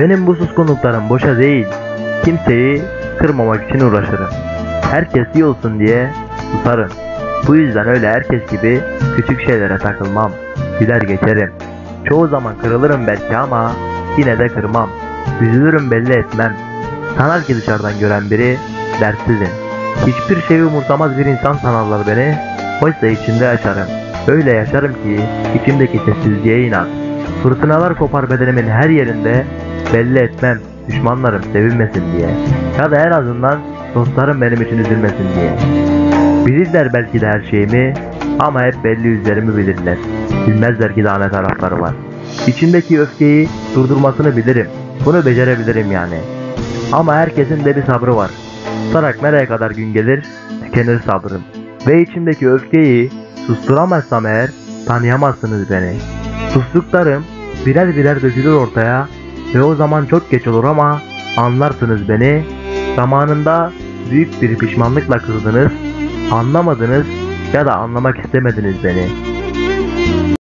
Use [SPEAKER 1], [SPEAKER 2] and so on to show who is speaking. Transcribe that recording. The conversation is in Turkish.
[SPEAKER 1] Benim bu suskunluklarım boşa değil. Kimseyi kırmamak için uğraşırım. Herkes iyi olsun diye susarım. Bu yüzden öyle herkes gibi küçük şeylere takılmam. Gider geçerim. Çoğu zaman kırılırım belki ama yine de kırmam. Üzülürüm belli etmem. Sanar ki dışarıdan gören biri dertsizim. Hiçbir şeyi umursamaz bir insan sanarlar beni. Oysa içinde yaşarım. Öyle yaşarım ki içimdeki sessizliğe inan. Fırtınalar kopar bedenimin her yerinde. Belli etmem düşmanlarım sevinmesin diye. Ya da en azından dostlarım benim için üzülmesin diye. Bilirler belki de her şeyimi ama hep belli yüzlerimi bilirler. Bilmezler ki daha ne tarafları var. İçimdeki öfkeyi durdurmasını bilirim. Bunu becerebilirim yani. Ama herkesin de bir sabrı var. Tutarak nereye kadar gün gelir, tükenir sabrım. Ve içimdeki öfkeyi susturamazsam eğer tanıyamazsınız beni. Sustuklarım birer birer dökülür ortaya ve o zaman çok geç olur ama anlarsınız beni. Zamanında büyük bir pişmanlıkla kızdınız, anlamadınız ya da anlamak istemediniz beni.